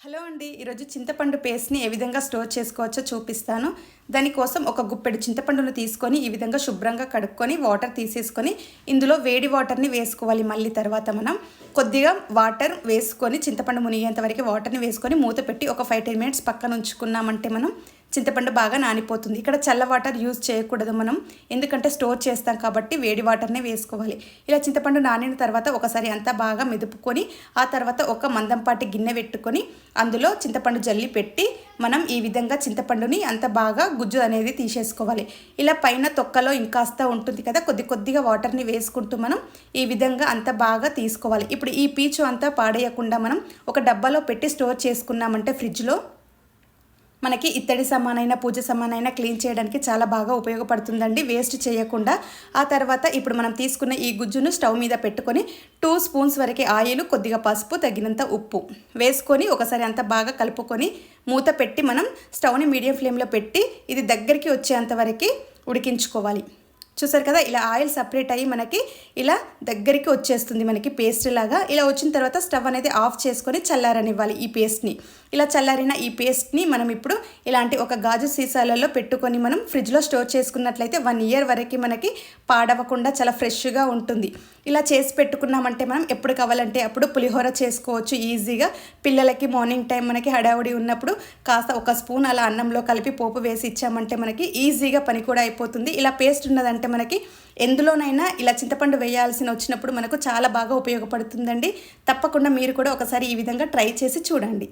Hello అండి ఈరోజు చింతపండు పేస్ట్ని ఏ విధంగా స్టోర్ చేసుకోవచ్చో చూపిస్తాను. దానికోసం ఒక గుప్పెడు చింతపండును తీసుకొని ఈ విధంగా శుభ్రంగా కడుక్కొని వాటర్ తీసేసుకొని ఇందులో వేడి వాటర్ని వేసుకోవాలి మళ్ళీ తర్వాత మనం. కొద్దిగా వాటర్ వేసుకొని చింతపండు మునిగేంత వరకు వాటర్ని వేసుకొని మూత పెట్టి ఒక ఫైవ్ టెన్ మినిట్స్ పక్కన ఉంచుకున్నామంటే మనం చింతపండు బాగా నానిపోతుంది. ఇక్కడ చల్ల వాటర్ యూజ్ చేయకూడదు మనం. ఎందుకంటే స్టోర్ చేస్తాం కాబట్టి వేడి వాటర్నే వేసుకోవాలి. ఇలా చింతపండు నానిన తర్వాత ఒకసారి అంతా బాగా మెదుపుకొని ఆ తర్వాత ఒక మందంపాటి గిన్నె పెట్టుకొని అందులో చింతపండు జల్లి పెట్టి మనం ఈ విధంగా చింతపండుని అంత బాగా గుజ్జు అనేది తీసేసుకోవాలి. ఇలా పైన తొక్కలో ఇంకాస్త ఉంటుంది కదా కొద్ది కొద్దిగా వాటర్ని వేసుకుంటూ మనం ఈ విధంగా అంత బాగా తీసుకోవాలి. ఇప్పుడు ఈ పీచు అంతా పాడేయకుండా మనం ఒక డబ్బాలో పెట్టి స్టోర్ చేసుకున్నామంటే ఫ్రిడ్జ్లో మనకి ఇత్తడి సమానైన పూజ సమానైన క్లీన్ చేయడానికి చాలా బాగా ఉపయోగపడుతుందండి. వేస్ట్ చేయకుండా. ఆ తర్వాత ఇప్పుడు మనం తీసుకున్న ఈ గుజ్జును స్టవ్ మీద పెట్టుకొని టూ స్పూన్స్ వరకు ఆయిల్ కొద్దిగా పసుపు తగినంత ఉప్పు వేసుకొని ఒకసారి అంతా బాగా కలుపుకొని మూత పెట్టి మనం స్టవ్ని మీడియం ఫ్లేమ్లో పెట్టి ఇది దగ్గరికి వచ్చేంత వరకు ఉడికించుకోవాలి. చూసారు కదా ఇలా ఆయిల్ సపరేట్ అయ్యి మనకి ఇలా దగ్గరికి వచ్చేస్తుంది మనకి పేస్ట్ లాగా. ఇలా వచ్చిన తర్వాత స్టవ్ అనేది ఆఫ్ చేసుకొని చల్లారనివ్వాలి ఈ పేస్ట్ని ఇలా చల్లారిన ఈ పేస్ట్ని మనం ఇప్పుడు ఇలాంటి ఒక గాజు సీసాలలో పెట్టుకొని మనం ఫ్రిడ్జ్లో స్టోర్ చేసుకున్నట్లయితే వన్ ఇయర్ వరకు మనకి పాడవకుండా చాలా ఫ్రెష్గా ఉంటుంది. ఇలా చేసి పెట్టుకున్నామంటే మనం ఎప్పుడు కావాలంటే అప్పుడు పులిహోర చేసుకోవచ్చు ఈజీగా పిల్లలకి మార్నింగ్ టైం మనకి హడావుడి ఉన్నప్పుడు కాస్త ఒక స్పూన్ అలా అన్నంలో కలిపి పోపు వేసి ఇచ్చామంటే మనకి ఈజీగా పని కూడా అయిపోతుంది. ఇలా పేస్ట్ ఉన్నదంటే మనకి ఎందులోనైనా ఇలా చింతపండు వేయాల్సిన వచ్చినప్పుడు మనకు చాలా బాగా ఉపయోగపడుతుందండి. తప్పకుండా మీరు కూడా ఒకసారి ఈ విధంగా ట్రై చేసి చూడండి.